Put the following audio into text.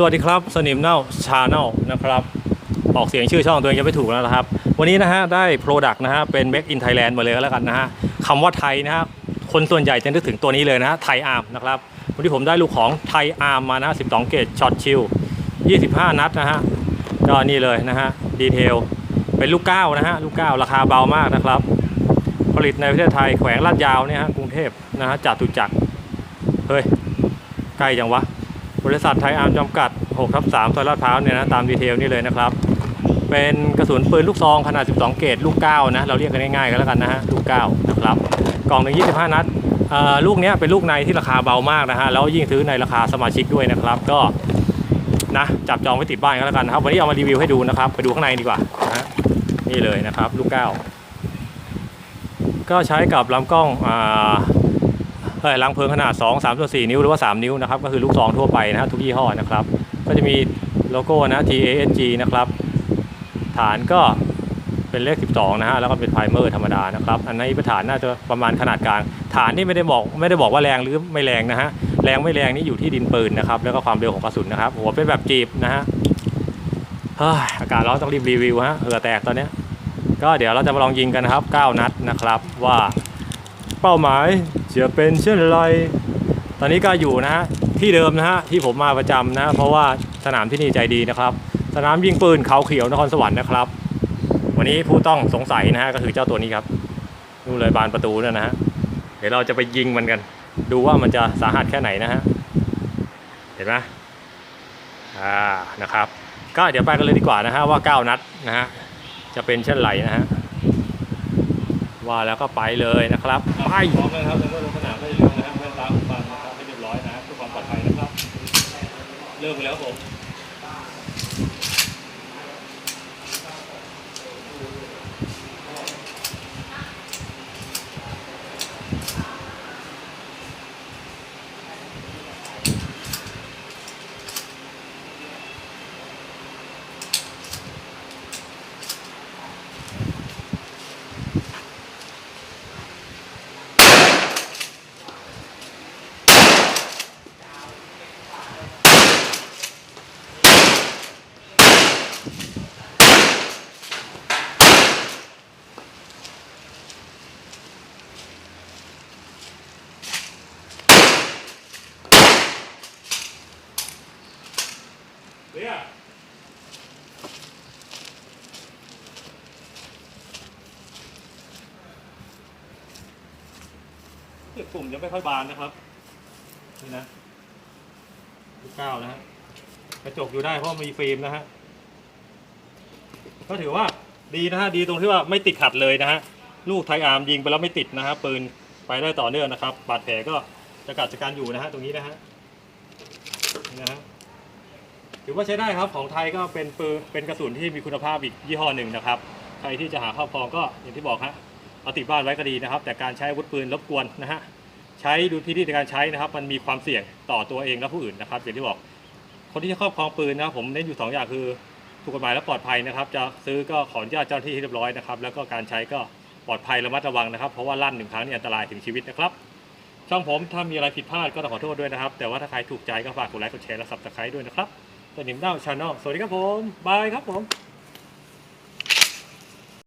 สวัสดีครับ สนิมเน่าชาแนลนะครับ ออกเสียงชื่อช่องตัวเองจะไม่ถูกแล้วนะครับ วันนี้นะฮะได้ Product นะฮะเป็น Make in Thailand มาเลยก็แล้วกันนะฮะคำว่าไทยนะฮะคนส่วนใหญ่จะนึกถึงตัวนี้เลยนะฮะไทยอาร์มนะครับวันนี้ผมได้ลูกของไทยอาร์มมานะ12 เกจช็อตชิล25 นัดนะฮะก็นี่เลยนะฮะดีเทลเป็นลูก9นะฮะลูก9ราคาเบามากนะครับ ผลิตในประเทศไทยแขวงลาดยาวเนี่ยฮะกรุงเทพนะฮะจตุจักรเฮ้ยใกล้จังวะ บริษัทไทยอาร์มจำกัด6ทับ3ซอยลาดพร้าวเนี่ยนะตามดีเทลนี่เลยนะครับ เป็นกระสุนปืนลูกซองขนาด 12 เกรดลูก 9 นะ เราเรียกกันง่ายๆกันแล้วกันนะฮะ ลูก 9 นะครับ กล่องหนึ่ง25 นัดอ่อลูกเนี้ยเป็นลูกในที่ราคาเบามากนะฮะ แล้วยิ่งซื้อในราคาสมาชิกด้วยนะครับ ก็นะจับจองไว้ติดบ้านกันแล้วกันนะครับ วันนี้เอามารีวิวให้ดูนะครับ ไปดูข้างในดีกว่านะฮะนี่เลยนะครับ ลูก 9 ก็ใช้กับลำกล้องอ่าเอ่อ ลังเพลิงขนาด 2 3ส่วน4นิ้วหรือว่า 3 นิ้วนะครับก็คือลูกซองทั่วไปนะฮะทุกยี่ห้อนะครับ ก็จะมีโลโก้นะ TASG นะครับ ฐานก็เป็นเลข 12 นะฮะแล้วก็เป็นไพรเมอร์ธรรมดานะครับ อันนี้ป็นฐานน่าจะประมาณขนาดกลาง ฐานนี่ไม่ได้บอกไม่ได้บอกว่าแรงหรือไม่แรงนะฮะแรงไม่แรงนี่อยู่ที่ดินปืนนะครับแล้วก็ความเร็วของกระสุนนะครับหัวเป็นแบบจีบนะฮะเฮ้ยอากาศร้อนต้องรีบรีวิวฮะเหือแตกตอนนี้ก็เดี๋ยวเราจะมาลองยิงกันนะครับ 9 นัดนะครับว่าเป้าหมาย จะเป็นเช่นไรตอนนี้ก็อยู่นะฮะที่เดิมนะฮะที่ผมมาประจำนะฮะเพราะว่าสนามที่นี่ใจดีนะครับ สนามยิงปืนเขาเขียวนครสวรรค์นะครับ วันนี้ผู้ต้องสงสัยนะฮะก็คือเจ้าตัวนี้ครับนู่นเลยบานประตูนั่นนะฮะเดี๋ยวเราจะไปยิงมันกัน ดูว่ามันจะสาหัสแค่ไหนนะฮะเห็นไหมอ่านะครับ ก็เดี๋ยวไปกันเลยดีกว่านะฮะว่า 9 นัดนะฮะจะเป็นเช่นไรนะฮะ ว่าแล้วก็ไปเลยนะครับไปพร้อมเลยครับในเมื่อลงสนามให้เร็วนะครับแว่นตาหูฟังนะครับให้เรียบร้อยนะครับเพื่อความปลอดภัยนะครับเริ่มไปแล้วครับผม เรียปุ่มยังไม่ค่อยบานนะครับ นี่นะลูกเก้านะฮะกระจกอยู่ได้เพราะมีฟิล์มนะฮะ ก็ถือว่าดีนะฮะดีตรงที่ว่าไม่ติดขัดเลยนะฮะลูกไทยอาร์มยิงไปแล้วไม่ติดนะฮะปืนไปได้ต่อเนื่องนะครับบาดแผลก็จะกัดจากการอยู่นะฮะตรงนี้นะฮะนะฮะถือว่าใช้ได้ครับของไทยก็เป็นปืนเป็นกระสุนที่มีคุณภาพอีกยี่ห้อหนึ่งนะครับใครที่จะหาครอบครองก็อย่างที่บอกฮะเอาติดบ้านไว้ก็ดีนะครับ แต่การใช้อาวุธปืนรบกวนนะฮะใช้ดูพิธีในการใช้นะครับ มันมีความเสี่ยงต่อตัวเองและผู้อื่นนะครับอย่างที่บอก คนที่จะครอบครองปืนนะครับผมเน้นอยู่สองอย่างคือ ถูกกฎหมายและปลอดภัยนะครับ จะซื้อก็ขออนุญาตเจ้าหน้าที่ให้เรียบร้อยนะครับ แล้วก็การใช้ก็ปลอดภัยระมัดระวังนะครับ เพราะว่าลั่นหนึ่งครั้งนี่อันตรายถึงชีวิตนะครับ ช่องผมถ้ามีอะไรผิดพลาดก็ต้องขอโทษด้วยนะครับ แต่ว่าถ้าใครถูกใจก็ฝากกดไลค์กดแชร์และซับสไครต์ด้วยนะครับสนิมเด้าชาแนลสวัสดีครับผมบายครับผม